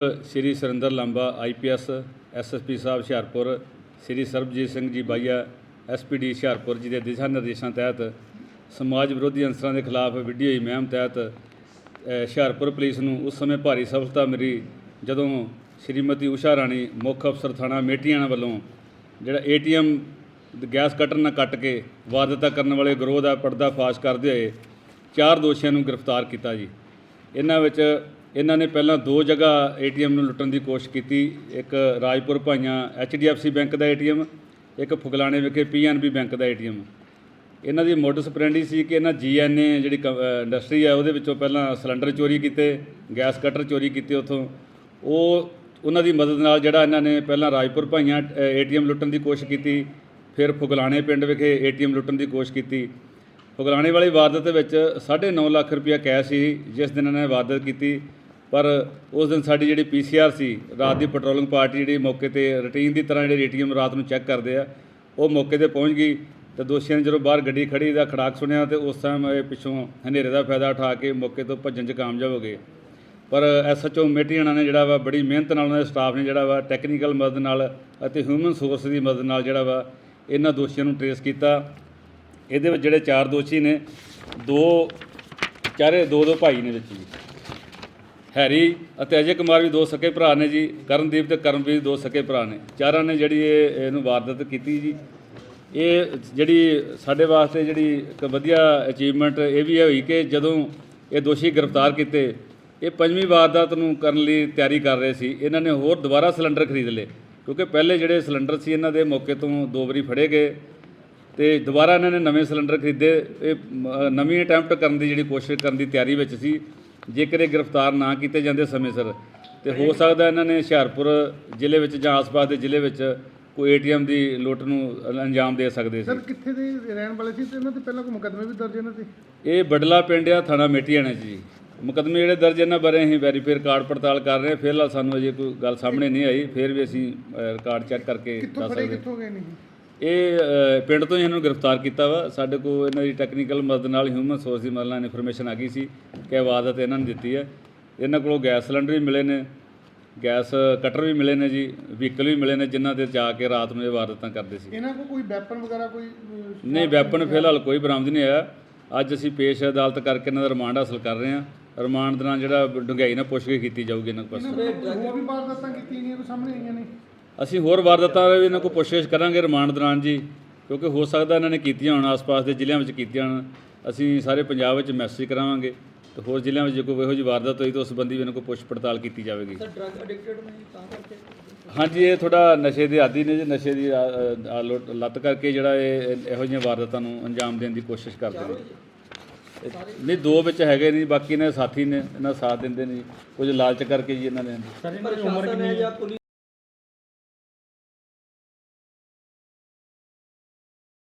ਸ਼੍ਰੀ Surinder Lamba IPS SSP ਸਾਹਿਬ ਹੁਸ਼ਿਆਰਪੁਰ ਸ਼੍ਰੀ ਸਰਬਜੀਤ ਸਿੰਘ ਜੀ ਬਾਈਆ SPD Hoshiarpur ਜੀ ਦੇ ਦਿਸ਼ਾ ਨਿਰਦੇਸ਼ਾਂ ਤਹਿਤ ਸਮਾਜ ਵਿਰੋਧੀ ਅੰਸਰਾਂ ਦੇ ਖਿਲਾਫ ਵੀਡੀਓ ਦੀ ਮੁਹਿੰਮ ਤਹਿਤ ਅ, ਹੁਸ਼ਿਆਰਪੁਰ ਪੁਲਿਸ ਨੂੰ ਉਸ ਸਮੇਂ ਭਾਰੀ ਸਫਲਤਾ ਮਿਲੀ ਜਦੋਂ ਸ਼੍ਰੀਮਤੀ ਉਸ਼ਾ ਰਾਣੀ ਮੁੱਖ ਅਫਸਰ ਥਾਣਾ ਮੇਟੀਆਂ ਵੱਲੋਂ ਜਿਹੜਾ ਏਟੀਐਮ ਗੈਸ ਕਟਰ ਨਾਲ ਕੱਟ ਕੇ ਵਾਰਦਾਤਾਂ ਕਰਨ ਵਾਲੇ ਗਰੋਹ ਦਾ ਪਰਦਾ ਫਾਸ਼ ਕਰਦੇ ਹੋਏ ਚਾਰ ਦੋਸ਼ੀਆਂ ਨੂੰ ਗ੍ਰਿਫਤਾਰ ਕੀਤਾ ਜੀ। ਇਹਨਾਂ ਵਿੱਚ ਇਹਨਾਂ ਨੇ ਪਹਿਲਾਂ ਦੋ ਜਗ੍ਹਾ ਏਟੀਐਮ ਨੂੰ ਲੁੱਟਣ ਦੀ ਕੋਸ਼ਿਸ਼ ਕੀਤੀ। ਇੱਕ ਰਾਜਪੁਰ ਭਾਈਆਂ ਐਚਡੀਐਫਸੀ ਬੈਂਕ ਦਾ ਏਟੀਐਮ, ਇੱਕ ਫੁਗਲਾਣੇ ਵਿਖੇ ਪੀਐਨਬੀ ਬੈਂਕ ਦਾ ਏਟੀਐਮ। ਇਹਨਾਂ ਦੀ ਮੋਡਸ ਪ੍ਰੈਂਡੀ ਸੀ ਕਿ ਇਹਨਾਂ ਜੀਐਨਏ ਜਿਹੜੀ ਕ- ਇੰਡਸਟਰੀ ਹੈ ਉਹਦੇ ਵਿੱਚੋਂ ਪਹਿਲਾਂ ਸਿਲੰਡਰ ਚੋਰੀ ਕੀਤੇ, ਗੈਸ ਕਟਰ ਚੋਰੀ ਕੀਤੇ ਉੱਥੋਂ। ਉਹ, ਉਹਨਾਂ ਦੀ ਮਦਦ ਨਾਲ ਜਿਹੜਾ ਇਹਨਾਂ ਨੇ ਪਹਿਲਾਂ ਰਾਜਪੁਰ ਭਾਈਆਂ ਏਟੀਐਮ ਲੁੱਟਣ ਦੀ ਕੋਸ਼ਿਸ਼ ਕੀਤੀ, ਫਿਰ ਫੁਗਲਾਣੇ ਪਿੰਡ ਵਿਖੇ ਏਟੀਐਮ ਲੁੱਟਣ ਦੀ ਕੋਸ਼ਿਸ਼ ਕੀਤੀ। ਫੁਗਲਾਣੇ ਵਾਲੀ ਵਾਰਦਾਤ ਦੇ ਵਿੱਚ 9.5 ਲੱਖ ਰੁਪਇਆ ਕੈਸ਼ ਸੀ, ਜਿਸ ਦਿਨ ਇਹਨਾਂ ਨੇ ਵਾਰਦਾਤ ਕੀਤੀ। ਪਰ ਉਸ ਦਿਨ ਸਾਡੀ ਜਿਹੜੀ ਪੀਸੀਆਰ ਸੀ, ਰਾਤ ਦੀ ਪੈਟਰੋਲਿੰਗ ਪਾਰਟੀ ਜਿਹੜੀ ਮੌਕੇ ਤੇ ਰੁਟੀਨ ਦੀ ਤਰ੍ਹਾਂ ਜਿਹੜੇ ਏਟੀਐਮ ਰਾਤ ਨੂੰ ਚੈੱਕ ਕਰਦੇ ਆ, ਉਹ ਮੌਕੇ ਤੇ ਪਹੁੰਚ ਗਈ ਤੇ ਦੋਸ਼ੀਆਂ ਨੇ ਜਦੋਂ ਬਾਹਰ ਗੱਡੀ ਖੜੀ ਦਾ ਖੜਾਕ ਸੁਣਿਆ ਤੇ ਉਸ ਟਾਈਮ ਇਹ ਪਿੱਛੋਂ ਹਨੇਰੇ ਦਾ ਫਾਇਦਾ ਉਠਾ ਕੇ ਮੌਕੇ ਤੋਂ ਭੱਜਣ 'ਚ ਕਾਮਯਾਬ ਹੋ ਗਏ। ਪਰ ਐਸਐਚਓ ਮੇਟੀਆਣਾ ਨੇ ਜਿਹੜਾ ਵਾ, ਬੜੀ ਮਿਹਨਤ ਨਾਲ ਉਹਨਾਂ ਦੇ ਸਟਾਫ ਨੇ ਜਿਹੜਾ ਵਾ ਟੈਕਨੀਕਲ ਮਦਦ ਨਾਲ ਅਤੇ ਹਿਊਮਨ ਸੋਰਸ ਦੀ ਮਦਦ ਨਾਲ ਜਿਹੜਾ ਵਾ, ਇਹਨਾਂ ਦੋਸ਼ੀਆਂ ਨੂੰ ਟਰੇਸ ਕੀਤਾ। ਇਹਦੇ ਵਿੱਚ ਜਿਹੜੇ ਚਾਰ ਦੋਸ਼ੀ ਨੇ, ਦੋ ਚਾਰੇ, ਦੋ ਦੋ ਭਾਈ ਨੇ ਵਿੱਚ ਜੀ। ਹੈਰੀ ਅਤੇ ਅਜੇ ਕੁਮਾਰ ਵੀ ਦੋ ਸਕੇ ਭਰਾ ਨੇ ਜੀ, ਕਰਨਦੀਪ ਤੇ ਕਰਮਵੀਰ ਦੋ ਸਕੇ ਭਰਾ ਨੇ। ਚਾਰਾਂ ਨੇ ਜਿਹੜੀ ਇਹ, ਇਹਨੂੰ ਵਾਰਦਾਤ ਕੀਤੀ ਜੀ। ਇਹ ਜਿਹੜੀ ਸਾਡੇ ਵਾਸਤੇ ਜਿਹੜੀ ਇੱਕ ਵਧੀਆ ਅਚੀਵਮੈਂਟ ਇਹ ਵੀ ਹੋਈ ਕਿ ਜਦੋਂ ਇਹ ਦੋਸ਼ੀ ਗ੍ਰਿਫਤਾਰ ਕੀਤੇ, ਇਹ ਪੰਜਵੀਂ ਵਾਰਦਾਤ ਨੂੰ ਕਰਨ ਲਈ ਤਿਆਰੀ ਕਰ ਰਹੇ ਸੀ। ਇਹਨਾਂ ਨੇ ਹੋਰ ਦੁਬਾਰਾ ਸਿਲੰਡਰ ਖਰੀਦ ਲਏ, ਕਿਉਂਕਿ ਪਹਿਲੇ ਜਿਹੜੇ ਸਿਲੰਡਰ ਸੀ ਇਹਨਾਂ ਦੇ ਮੌਕੇ ਤੋਂ ਦੋ ਵਾਰੀ ਫੜੇ ਗਏ ਤੇ ਦੁਬਾਰਾ ਇਹਨਾਂ ਨੇ ਨਵੇਂ ਸਿਲੰਡਰ ਖਰੀਦੇ। ਇਹ ਨਵੀਂ ਅਟੈਂਪਟ ਕਰਨ ਦੀ ਜਿਹੜੀ ਕੋਸ਼ਿਸ਼ ਕਰਨ ਦੀ ਤਿਆਰੀ ਵਿੱਚ ਸੀ। ਜੇਕਰ ਇਹ ਗ੍ਰਿਫਤਾਰ ਨਾ ਕੀਤੇ ਜਾਂਦੇ ਸਮੇਂ ਸਿਰ ਤੇ ਹੋ ਸਕਦਾ ਇਹਨਾਂ ਨੇ ਹੁਸ਼ਿਆਰਪੁਰ ਜ਼ਿਲ੍ਹੇ ਵਿੱਚ ਜਾਂ ਆਸ-ਪਾਸ ਦੇ ਜ਼ਿਲ੍ਹੇ ਵਿੱਚ ਕੋਈ ਏਟੀਐਮ ਦੀ ਲੁੱਟ ਨੂੰ ਅੰਜਾਮ ਦੇ ਸਕਦੇ ਸੀ। ਸਰ ਕਿੱਥੇ ਦੇ ਰਹਿਣ ਵਾਲੇ ਸੀ ਤੇ ਇਹਨਾਂ ਤੇ ਪਹਿਲਾਂ ਕੋਈ ਮੁਕੱਦਮੇ ਵੀ ਦਰਜ ਇਹਨਾਂ ਤੇ ਇਹ ਬਡਲਾ ਪਿੰਡ ਆ ਥਾਣਾ ਮੇਟੀਆਣਾ ਜੀ। ਮੁਕੱਦਮੇ ਜਿਹੜੇ ਦਰਜ ਇਹਨਾਂ ਬਾਰੇ ਅਸੀਂ ਵੈਰੀਫਾਈ ਰਿਕਾਰਡ ਪੜਤਾਲ ਕਰ ਰਹੇ ਹਾਂ। ਫਿਲਹਾਲ ਸਾਨੂੰ ਅਜੇ ਕੋਈ ਗੱਲ ਸਾਹਮਣੇ ਨਹੀਂ ਆਈ ਫਿਰ ਵੀ ਅਸੀਂ ਰਿਕਾਰਡ ਚੈੱਕ ਕਰਕੇ ਕਿੱਥੋਂ ਦੱਸ ਫੜੇ ਸਕਦੇ ਕਿੱਥੋਂ ਗਏ ਨਹੀਂ ਇਹ ਪਿੰਡ ਤੋਂ ਹੀ ਇਹਨਾਂ ਨੂੰ ਗ੍ਰਿਫਤਾਰ ਕੀਤਾ ਵਾ। ਸਾਡੇ ਕੋਲ ਇਹਨਾਂ ਦੀ ਟੈਕਨੀਕਲ ਮਦਦ ਨਾਲ ਹਿਊਮਨ ਸੋਰਸ ਦੀ ਮਦਦ ਨਾਲ ਇਨਫੋਰਮੇਸ਼ਨ ਆ ਗਈ ਸੀ ਕਿ ਵਾਰਦਾਤ ਇਹਨਾਂ ਨੇ ਦਿੱਤੀ ਹੈ। ਇਹਨਾਂ ਕੋਲੋਂ ਗੈਸ ਸਿਲੰਡਰ ਵੀ ਮਿਲੇ ਨੇ ਗੈਸ ਕਟਰ ਵੀ ਮਿਲੇ ਨੇ ਜੀ ਵਹੀਕਲ ਵੀ ਮਿਲੇ ਨੇ ਜਿਨ੍ਹਾਂ ਤੇ ਜਾ ਕੇ ਰਾਤ ਨੂੰ ਇਹ ਵਾਰਦਾਤਾਂ ਕਰਦੇ ਸੀ। ਇਹਨਾਂ ਕੋਲ ਕੋਈ ਵੈਪਨ ਵਗੈਰਾ ਕੋਈ ਨਹੀਂ ਵੈਪਨ ਫਿਲਹਾਲ ਕੋਈ ਬਰਾਮਦ ਨਹੀਂ ਆਇਆ ਅੱਜ ਅਸੀਂ ਪੇਸ਼ ਅਦਾਲਤ ਕਰਕੇ ਇਹਨਾਂ ਦਾ ਰਿਮਾਂਡ ਹਾਸਲ ਕਰ ਰਹੇ ਹਾਂ। ਰਿਮਾਂਡ ਦੌਰਾਨ ਜਿਹੜਾ ਡੂੰਘਾਈ ਨਾਲ ਪੁੱਛਗਿੱਛ ਕੀਤੀ ਜਾਊਗੀ ਇਹਨਾਂ ਕੋਲ। ਇਹਨਾਂ ਵੀ ਵਾਰਦਾਤਾਂ ਗਈਆਂ ਕੋਈ ਸਾਹਮਣੇ ਆਈਆਂ ਨੇ ਅਸੀਂ ਹੋਰ ਵਾਰਦਾਤਾਂ ਵੀ ਇਹਨਾਂ ਕੋਲ ਪੁੱਛਗਿੱਛ ਕਰਾਂਗੇ ਰਿਮਾਂਡ ਦੌਰਾਨ ਜੀ ਕਿਉਂਕਿ ਹੋ ਸਕਦਾ ਇਹਨਾਂ ਨੇ ਕੀਤੀਆਂ ਹੋਣ ਆਸ-ਪਾਸ ਦੇ ਜ਼ਿਲ੍ਹਿਆਂ ਵਿੱਚ ਕੀਤੀਆਂ ਹੋਣ। ਅਸੀਂ ਸਾਰੇ ਪੰਜਾਬ ਵਿੱਚ ਮੈਸੇਜ ਕਰਾਵਾਂਗੇ ਤੇ ਹੋਰ ਜ਼ਿਲ੍ਹਿਆਂ ਵਿੱਚ ਜੇ ਕੋਈ ਇਹੋ ਜਿਹੀ ਵਾਰਦਾਤ ਹੋਈ ਤਾਂ ਉਸ ਸੰਬੰਧੀ ਵੀ ਇਹਨਾਂ ਕੋਲ ਪੁੱਛ ਪੜਤਾਲ ਕੀਤੀ ਜਾਵੇਗੀ। ਡਰਗ ਐਡਿਕਟਡ ਨੇ ਤਾਂ ਕਰਕੇ ਹਾਂਜੀ ਇਹ ਥੋੜਾ ਨਸ਼ੇ ਦੇ ਆਦੀ ਨੇ ਜੀ ਨਸ਼ੇ ਦੀ ਲੱਤ ਕਰਕੇ ਜਿਹੜਾ ਇਹ ਇਹੋ ਜਿਹੀਆਂ ਵਾਰਦਾਤਾਂ ਨੂੰ ਅੰਜਾਮ ਦੇਣ ਦੀ ਕੋਸ਼ਿਸ਼ ਕਰਦੇ ਨੇ। ਨਹੀਂ ਦੋ ਵਿੱਚ ਹੈਗੇ ਨਹੀਂ ਬਾਕੀ ਨੇ ਸਾਥੀ ਨੇ ਇਹਨਾਂ ਸਾਥ ਦਿੰਦੇ ਨੇ ਕੁਝ ਲਾਲਚ ਕਰਕੇ ਜੀ ਇਹਨਾਂ ਨੇ। ਪ੍ਰਸ਼ਾਸਨ ਹੈ? ਜਾਂ ਪੁਲਿਸ